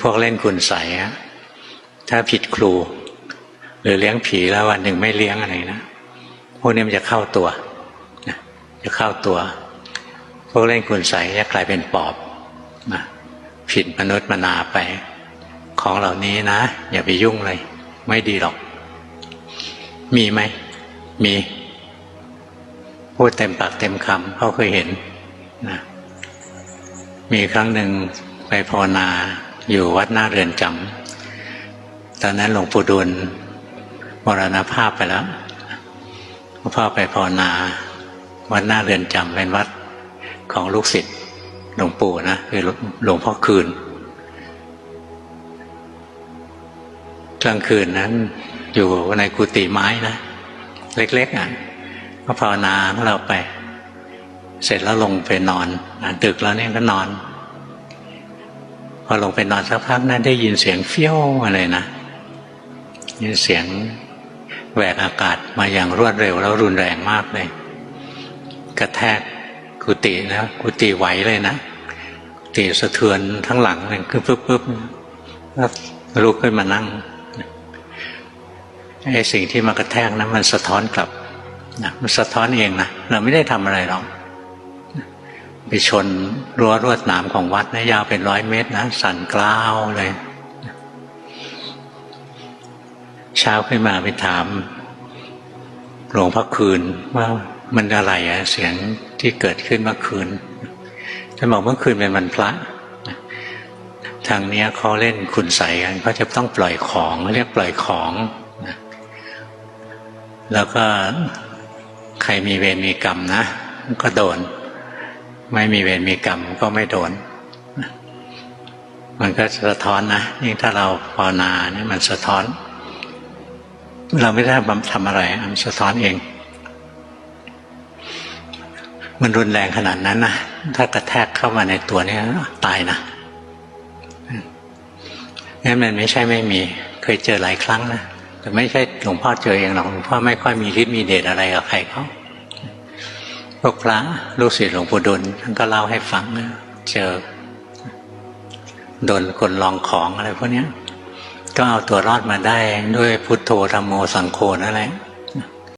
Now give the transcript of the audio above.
พวกเล่นกุนใสอะถ้าผิดครู หรือเลี้ยงผีแล้ววันหนึ่งไม่เลี้ยงอะไรนะพวกนี้มันจะเข้าตัวจะเข้าตัว พวกเล่นกุนใสจะกลายเป็นปอบนะผิดมนุษย์มนาไป ของเหล่านี้นะ อย่าไปยุ่งเลย ไม่ดีหรอก มีไหม มีพูดเต็มปากเต็มคำเขาเคยเห็นนะมีครั้งหนึ่งไปภาวนา อยู่วัดหน้าเรือนจำตอนนั้นหลวงปู่ดูลมรณภาพไปแล้วหลวงพ่อไปภาวนาวัดหน้าเรือนจำเป็นวัดของลูกศิษย์หลวงปู่นะคือหลวงพ่อคืนกลางคืนนั้น อยู่ในกุฏิไม้นะเล็ก ๆอะก็ภาวนาของเราไป เสร็จแล้วลงไปนอนดึกแล้วเนี่ยก็นอน พอลงไปนอนสักพักนั้นได้ยินเสียงเฟี้ยวอะไรนะยินเสียงแหวกอากาศมาอย่างรวดเร็ว แล้วรุนแรงมากเลย กระแทกกุฏินะกุฏิไหวเลยนะกุฏิสะเทือนทั้งหลังเลยคือปุ๊บปุ๊บแล้วลุกขึ้นมานั่งไอ้สิ่งที่มากระแทกนะมันสะท้อนกลับนะมันสะท้อนเองนะเราไม่ได้ทำอะไรหรอก ไปชนรั้วรวดหนามของวัดนะยาวเป็นร้อยเมตรนะ สั่นกล้าวเลย เช้าขึ้นมาไปถามหลวงพ่อคืนว่ามันอะไรอะเสียงที่เกิดขึ้นเมื่อคืนท่านบอกเมื่อคืนเป็นวันพระทางเนี้ยเขาเล่นคุณใสกันเขาจะต้องปล่อยของเรียกปล่อยของนะแล้วก็ใครมีเวรมีกรรมนะ ก็โดน ไม่มีเวรมีกรรมก็ไม่โดน มันก็สะท้อนนะยิ่งถ้าเราภาวนาเนี่ยมันสะท้อน เราไม่ได้ทำอะไรมันสะท้อนเอง มันรุนแรงขนาดนั้นนะถ้ากระแทกเข้ามาในตัวนี้ตายนะงั้นมันไม่ใช่ไม่มี เคยเจอหลายครั้งนะแต่ไม่ใช่หลวงพ่อเจอเองหรอกหลวงพ่อไม่ค่อยมีฤทธิ์มีเดชอะไรกับใครเขา วกพระลูกศิษย์หลวงปู่ดุลท่านก็เล่าให้ฟังเจอโดนคนลองของอะไรพวกนี้ก็เอาตัวรอดมาได้ด้วยพุทโธธรรมโมสังโฆนั่นแหละ